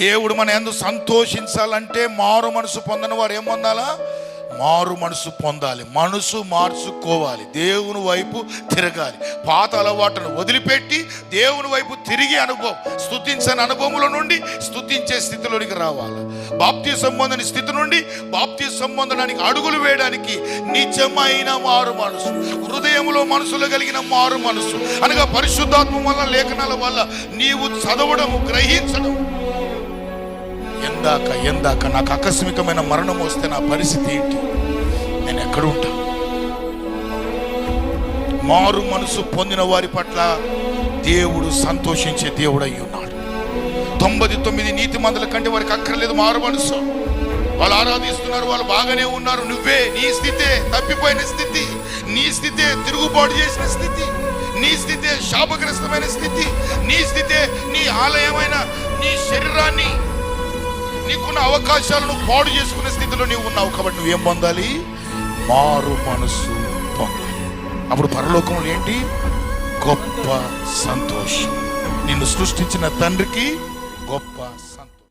దేవుడు మన ఎందు సంతోషించాలంటే మారు మనసు పొందని వారు ఏం పొందాలా? మారు మనసు పొందాలి మనసు మార్చుకోవాలి దేవుని వైపు తిరగాలి. పాత అలవాటును వదిలిపెట్టి దేవుని వైపు తిరిగి అనుభవం స్థుతించని అనుభవముల నుండి స్థుతించే స్థితిలోనికి రావాలి. బాప్తి సంబంధని స్థితి నుండి బాప్తి సంబంధానికి అడుగులు వేయడానికి నిజమైన మారు మనసు హృదయంలో మనసులో కలిగిన మారు మనసు. అనగా పరిశుద్ధాత్మ వల్ల లేఖనాల వల్ల నీవు చదవడం గ్రహించడం ఎందాక ఎందాక నాకు ఆకస్మికమైన మరణం వస్తే నా పరిస్థితి ఏంటి? నేను ఎక్కడ ఉంటా? మారు మనసు పొందిన వారి పట్ల దేవుడు సంతోషించే దేవుడు అయి ఉన్నాడు. తొంభై తొమ్మిది నీతి మందుల కంటే వారికి అక్కర్లేదు మారు మనసు. వాళ్ళు ఆరాధిస్తున్నారు వాళ్ళు బాగానే ఉన్నారు. నువ్వే నీ స్థితే తప్పిపోయిన స్థితి. నీ స్థితే తిరుగుబాటు చేసిన స్థితి. నీ స్థితే శాపగ్రస్తమైన స్థితి. నీ స్థితే నీ ఆలయమైన నీకున్న అవకాశాలను పాడు చేసుకునే స్థితిలో నీవు ఉన్నావు కాబట్టి నువ్వేం పొందాలి? మారు మనసు పొందాలి. అప్పుడు పరలోకంలో ఏంటి? గొప్ప సంతోషం. నిన్ను సృష్టించిన తండ్రికి గొప్ప సంతోషం.